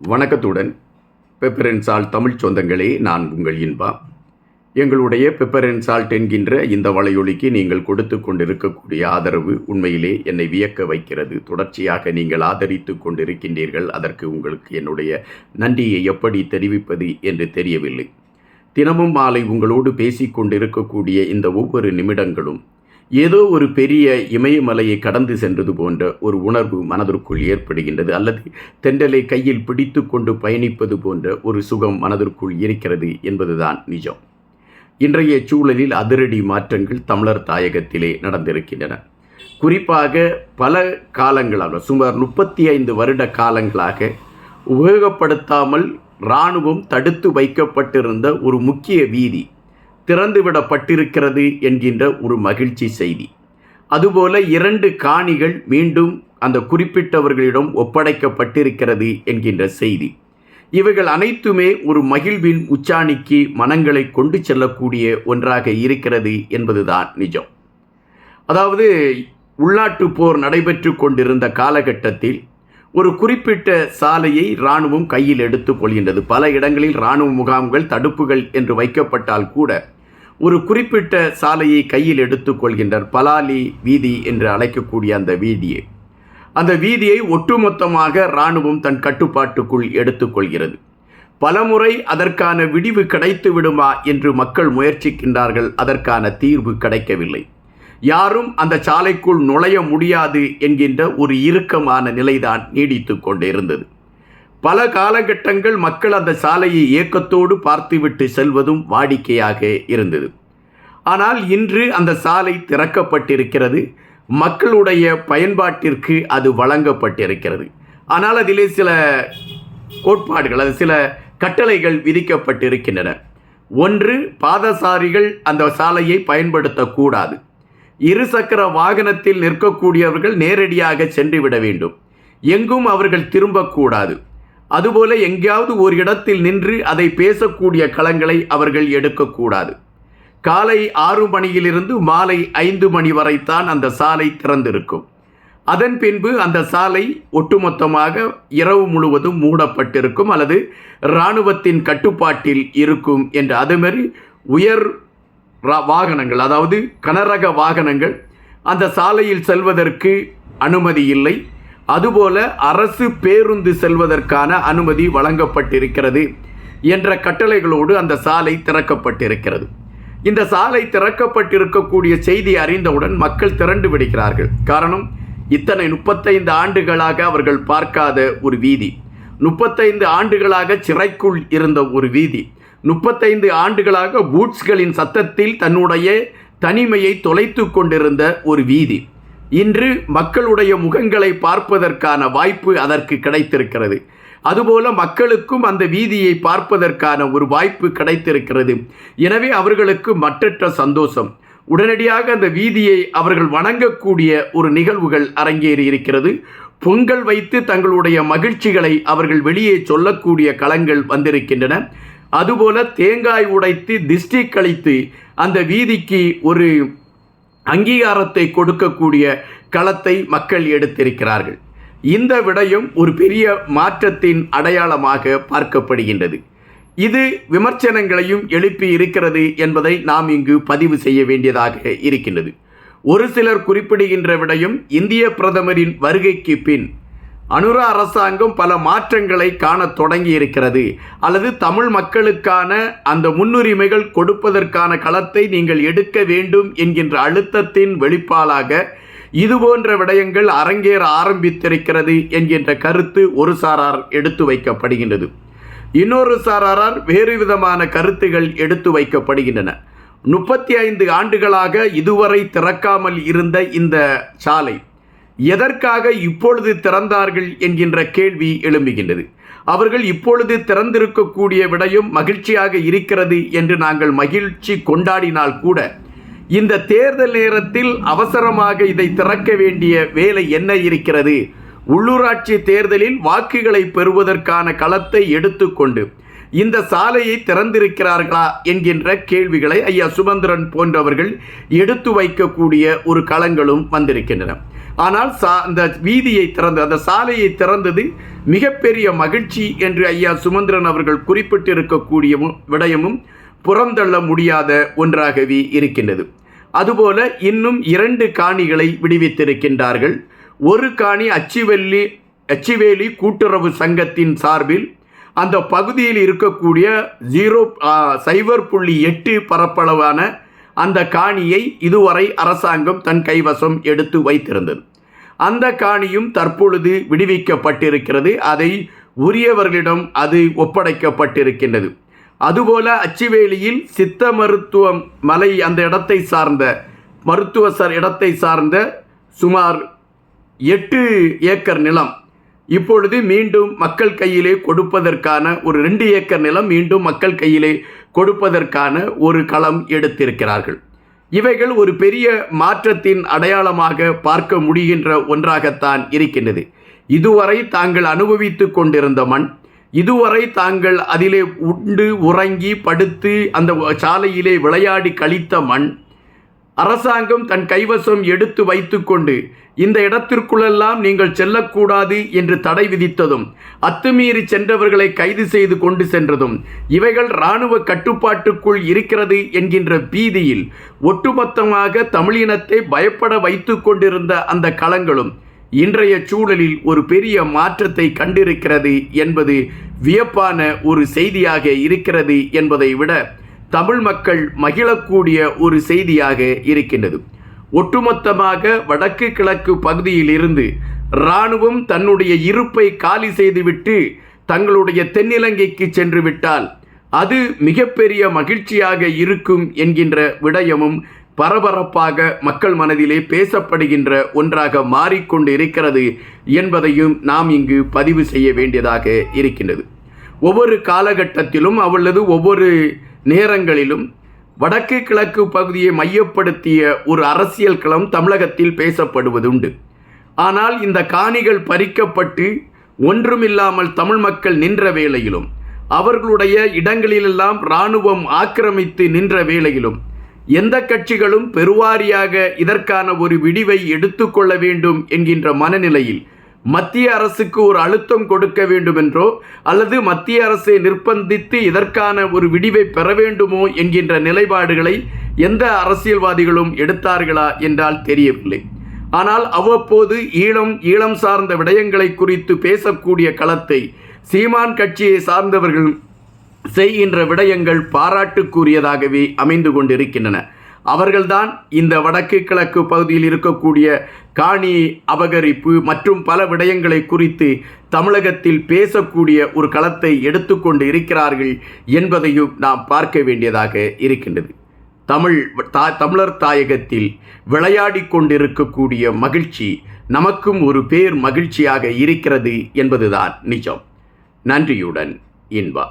வணக்கத்துடன். பெப்பரன் சால்ட் தமிழ் சொந்தங்களே நான் உங்கள் இன்பா. எங்களுடைய பெப்பரன் சால்ட் என்கின்ற இந்த வலையொலிக்கு நீங்கள் கொடுத்து கொண்டிருக்கக்கூடிய ஆதரவு உண்மையிலே என்னை வியக்க வைக்கிறது. தொடர்ச்சியாக நீங்கள் ஆதரித்து கொண்டிருக்கின்றீர்கள். அதற்கு உங்களுக்கு என்னுடைய நன்றியை எப்படி தெரிவிப்பது என்று தெரியவில்லை. தினமும் மாலை உங்களோடு பேசிக் கொண்டிருக்கக்கூடிய இந்த ஒவ்வொரு நிமிடங்களும் ஏதோ ஒரு பெரிய இமயமலையை கடந்து சென்றது போன்ற ஒரு உணர்வு மனதிற்குள் ஏற்படுகின்றது அல்லது தெண்டலை கையில் பிடித்து கொண்டு பயணிப்பது போன்ற ஒரு சுகம் மனதிற்குள் இருக்கிறது என்பதுதான் நிஜம். இன்றைய சூழலில் அதிரடி மாற்றங்கள் தமிழர் தாயகத்திலே நடந்திருக்கின்றன. குறிப்பாக பல காலங்களாக சுமார் முப்பத்தி ஐந்து வருட காலங்களாக உபயோகப்படுத்தாமல் இராணுவம் தடுத்து வைக்கப்பட்டிருந்த ஒரு முக்கிய வீதி திறந்துவிடப்பட்டிருக்கிறது என்கின்ற ஒரு மகிழ்ச்சி செய்தி. அதுபோல இரண்டு காணிகள் மீண்டும் அந்த குறிப்பிட்டவர்களிடம் ஒப்படைக்கப்பட்டிருக்கிறது என்கின்ற செய்தி. இவைகள் அனைத்துமே ஒரு மகிழ்வின் உச்சாணிக்கு மனங்களை கொண்டு செல்லக்கூடிய ஒன்றாக இருக்கிறது என்பதுதான் நிஜம். அதாவது உள்நாட்டு போர் நடைபெற்று கொண்டிருந்த காலகட்டத்தில் ஒரு குறிப்பிட்ட சாலையை இராணுவம் கையில் எடுத்துக் கொள்கின்றது. பல இடங்களில் இராணுவ முகாம்கள் தடுப்புகள் என்று வைக்கப்பட்டால் கூட ஒரு குறிப்பிட்ட சாலையை கையில் எடுத்துக்கொள்கின்றனர் பலாலி வீதி என்று அழைக்கக்கூடிய அந்த வீதியை. அந்த வீதியை ஒட்டுமொத்தமாக இராணுவம் தன் கட்டுப்பாட்டுக்குள் எடுத்துக்கொள்கிறது பலமுறை அதற்கான விடிவு கிடைத்து விடுமா என்று மக்கள் முயற்சிக்கின்றார்கள். அதற்கான தீர்வு கிடைக்கவில்லை. யாரும் அந்த சாலைக்குள் நுழைய முடியாது என்கின்ற ஒரு இறுக்கமான நிலைதான் நீடித்து கொண்டிருந்தது. பல காலகட்டங்கள் மக்கள் அந்த சாலையை ஏக்கத்தோடு பார்த்துவிட்டு செல்வதும் வாடிக்கையாக இருந்தது. ஆனால் இன்று அந்த சாலை திறக்கப்பட்டிருக்கிறது. மக்களுடைய பயன்பாட்டிற்கு அது வழங்கப்பட்டிருக்கிறது. ஆனால் அதிலே சில கோட்பாடுகள் அது சில கட்டளைகள் விதிக்கப்பட்டிருக்கின்றன. ஒன்று பாதசாரிகள் அந்த சாலையை பயன்படுத்தக்கூடாது. இருசக்கர வாகனத்தில் நிற்கக்கூடியவர்கள் நேரடியாக சென்று விட வேண்டும். எங்கும் அவர்கள் திரும்பக்கூடாது. அதுபோல எங்கேயாவது ஒரு இடத்தில் நின்று அதை பேசக்கூடிய களங்களை அவர்கள் எடுக்கக்கூடாது. காலை ஆறு மணியிலிருந்து மாலை ஐந்து மணி வரைத்தான் அந்த சாலை திறந்திருக்கும். அதன் பின்பு அந்த சாலை ஒட்டுமொத்தமாக இரவு முழுவதும் மூடப்பட்டிருக்கும் அல்லது இராணுவத்தின் கட்டுப்பாட்டில் இருக்கும் என்று. அதுமாரி உயர் வாகனங்கள் அதாவது கனரக வாகனங்கள் அந்த சாலையில் செல்வதற்கு அனுமதி இல்லை. அதுபோல அரசு பேருந்து செல்வதற்கான அனுமதி வழங்கப்பட்டிருக்கிறது என்ற கட்டளைகளோடு அந்த சாலை திறக்கப்பட்டிருக்கிறது. இந்த சாலை திறக்கப்பட்டிருக்கக்கூடிய செய்தி அறிந்தவுடன் மக்கள் திரண்டு விடுகிறார்கள். காரணம் இத்தனை முப்பத்தைந்து ஆண்டுகளாக அவர்கள் பார்க்காத ஒரு வீதி. முப்பத்தைந்து ஆண்டுகளாக சிறைக்குள் இருந்த ஒரு வீதி. முப்பத்தைந்து ஆண்டுகளாக பூட்ஸ்களின் சத்தத்தில் தன்னுடைய தனிமையை தொலைத்து கொண்டிருந்த ஒரு வீதி. இன்று மக்களுடைய முகங்களை பார்ப்பதற்கான வாய்ப்பு அதற்கு கிடைத்திருக்கிறது. அதுபோல மக்களுக்கும் அந்த வீதியை பார்ப்பதற்கான ஒரு வாய்ப்பு கிடைத்திருக்கிறது. எனவே அவர்களுக்கு மற்றற்ற சந்தோஷம். உடனடியாக அந்த வீதியை அவர்கள் வணங்கக்கூடிய ஒரு நிகழ்வுகள் அரங்கேறி இருக்கிறது. பொங்கல் வைத்து தங்களுடைய மகிழ்ச்சிகளை அவர்கள் வெளியே சொல்லக்கூடிய களங்கள் வந்திருக்கின்றன. அதுபோல தேங்காய் உடைத்து திஷ்டி கழித்து அந்த வீதிக்கு ஒரு அங்கீகாரத்தை கொடுக்கக்கூடிய களத்தை மக்கள் எடுத்திருக்கிறார்கள். இந்த விடயம் ஒரு பெரிய மாற்றத்தின் அடையாளமாக பார்க்கப்படுகின்றது. இது விமர்சனங்களையும் எழுப்பி இருக்கிறது என்பதை நாம் இங்கு பதிவு செய்ய வேண்டியதாக இருக்கின்றது. ஒரு சிலர் குறிப்பிடுகின்ற விடயம் இந்திய பிரதமரின் வருகைக்கு பின் அனுரா அரசாங்கம் பல மாற்றங்களை காணத் தொடங்கி இருக்கிறது அல்லது தமிழ் மக்களுக்கான அந்த முன்னுரிமைகள் கொடுப்பதற்கான களத்தை நீங்கள் எடுக்க வேண்டும் என்கின்ற அழுத்தத்தின் வெளிப்பாலாக இதுபோன்ற விடயங்கள் அரங்கேற ஆரம்பித்திருக்கிறது என்கின்ற கருத்து ஒரு சாரார் எடுத்து வைக்கப்படுகின்றது. இன்னொரு சாராரால் வேறு விதமான கருத்துகள் எடுத்து வைக்கப்படுகின்றன. முப்பத்தி ஐந்து ஆண்டுகளாக இதுவரை திறக்காமல் இருந்த இந்த சாலை எதற்காக இப்பொழுது திறந்தார்கள் என்கின்ற கேள்வி எழும்புகின்றது. அவர்கள் இப்பொழுது திறந்திருக்கக்கூடிய விடயம் மகிழ்ச்சியாக இருக்கிறது என்று நாங்கள் மகிழ்ச்சி கொண்டாடினால் கூட இந்த தேர்தல் நேரத்தில் அவசரமாக இதை திறக்க வேண்டிய வேலை என்ன இருக்கிறது? உள்ளூராட்சி தேர்தலில் வாக்குகளை பெறுவதற்கான களத்தை எடுத்துக்கொண்டு இந்த சாலையை திறந்திருக்கிறார்களா என்கின்ற கேள்விகளை ஐயா சுமந்திரன் போன்றவர்கள் எடுத்து வைக்கக்கூடிய ஒரு களங்களும் வந்திருக்கின்றன. ஆனால் சா அந்த வீதியை திறந்து அந்த சாலையை திறந்தது மிகப்பெரிய மகிழ்ச்சி என்று ஐயா சுமந்திரன் அவர்கள் குறிப்பிட்டிருக்கக்கூடிய விடயமும் புறந்தள்ள முடியாத ஒன்றாகவே இருக்கின்றது. அதுபோல இன்னும் இரண்டு காணிகளை விடுவித்திருக்கின்றார்கள். ஒரு காணி அச்சிவெல்லி அச்சிவேலி கூட்டுறவு சங்கத்தின் சார்பில் அந்த பகுதியில் இருக்கக்கூடிய ஜீரோ சைபர் புள்ளி எட்டு பரப்பளவான அந்த காணியை இதுவரை அரசாங்கம் தன் கைவசம் எடுத்து வைத்திருந்தது. அந்த காணியும் தற்பொழுது விடுவிக்கப்பட்டிருக்கிறது. அதை உரியவர்களிடம் அது ஒப்படைக்கப்பட்டிருக்கின்றது. அதுபோல அச்சுவேலியில் சித்த மருத்துவம் மலை அந்த இடத்தை சார்ந்த மருத்துவ சார் இடத்தை சார்ந்த சுமார் எட்டு ஏக்கர் நிலம் இப்பொழுது மீண்டும் மக்கள் கையிலே கொடுப்பதற்கான ஒரு ரெண்டு ஏக்கர் நிலம் மீண்டும் மக்கள் கையிலே கொடுப்பதற்கான ஒரு களம் எடுத்திருக்கிறார்கள். இவைகள் ஒரு பெரிய மாற்றத்தின் அடையாளமாக பார்க்க முடிகின்ற ஒன்றாகத்தான் இருக்கின்றது. இதுவரை தாங்கள் அனுபவித்து கொண்டிருந்த மண் இதுவரை தாங்கள் அதிலே உண்டு உறங்கி படுத்து அந்த சாலையிலே விளையாடி கழித்த மண் அரசாங்கம் தன் கைவசம் எடுத்து வைத்துக்கொண்டு இந்த இடத்திற்குள்ளெல்லாம் நீங்கள் செல்லக்கூடாது என்று தடை விதித்ததும் அத்துமீறி சென்றவர்களை கைது செய்து கொண்டு சென்றதும் இவைகள் இராணுவ கட்டுப்பாட்டுக்குள் இருக்கிறது என்கின்ற பீதியில் ஒட்டுமொத்தமாக தமிழினத்தை பயப்பட வைத்து கொண்டிருந்த அந்த களங்களும் இன்றைய சூழலில் ஒரு பெரிய மாற்றத்தை கண்டிருக்கிறது என்பது வியப்பான ஒரு செய்தியாக இருக்கிறது என்பதை விட தமிழ் மக்கள் மகிழக்கூடிய ஒரு செய்தியாக இருக்கின்றது. ஒட்டுமொத்தமாக வடக்கு கிழக்கு பகுதியில் இருந்து இராணுவம் தன்னுடைய இருப்பை காலி செய்துவிட்டு தங்களுடைய தென்னிலங்கைக்கு சென்று விட்டால் அது மிகப்பெரிய மகிழ்ச்சியாக இருக்கும் என்கின்ற விடயமும் பரபரப்பாக மக்கள் மனதிலே பேசப்படுகின்ற ஒன்றாக மாறிக்கொண்டு இருக்கிறது என்பதையும் நாம் இங்கு பதிவு செய்ய வேண்டியதாக இருக்கின்றது. ஒவ்வொரு காலகட்டத்திலும் அவளது ஒவ்வொரு நேரங்களிலும் வடக்கு கிழக்கு பகுதியை மையப்படுத்திய ஒரு அரசியல் களம் தமிழகத்தில் பேசப்படுவதுண்டு. ஆனால் இந்த காணிகள் பறிக்கப்பட்டு ஒன்றுமில்லாமல் தமிழ் மக்கள் நின்ற வேளையிலும் அவர்களுடைய இடங்களிலெல்லாம் இராணுவம் ஆக்கிரமித்து நின்ற வேளையிலும் எந்த கட்சிகளும் பெருவாரியாக இதற்கான ஒரு விடிவை எடுத்துக்கொள்ள வேண்டும் என்கின்ற மனநிலையில் மத்திய அரசுக்கு ஒரு அழுத்தம் கொடுக்க வேண்டும் என்றோ அல்லது மத்திய அரசை நிர்பந்தித்து இதற்கான ஒரு விடிவை பெற வேண்டுமோ என்கின்ற நிலைப்பாடுகளை எந்த அரசியல்வாதிகளும் எடுத்தார்களா என்றால் தெரியவில்லை. ஆனால் அவ்வப்போது ஈழம் ஈழம் சார்ந்த விடயங்களை குறித்து பேசக்கூடிய களத்தை சீமான் கட்சியை சார்ந்தவர்கள் செய்கின்ற விடயங்கள் பாராட்டுக்குரியதாகவே அமைந்து கொண்டிருக்கின்றன. அவர்கள்தான் இந்த வடக்கு கிழக்கு பகுதியில் இருக்கக்கூடிய காணி அபகரிப்பு மற்றும் பல விடயங்களை குறித்து தமிழகத்தில் பேசக்கூடிய ஒரு களத்தை எடுத்துக்கொண்டு இருக்கிறார்கள் என்பதையும் நாம் பார்க்க வேண்டியதாக இருக்கின்றது. தமிழ் தா தமிழர் தாயகத்தில் விளையாடி கொண்டிருக்கக்கூடிய மகிழ்ச்சி நமக்கும் ஒரு பேர் மகிழ்ச்சியாக இருக்கிறது என்பதுதான் நிஜம். நன்றியுடன் இன்பா.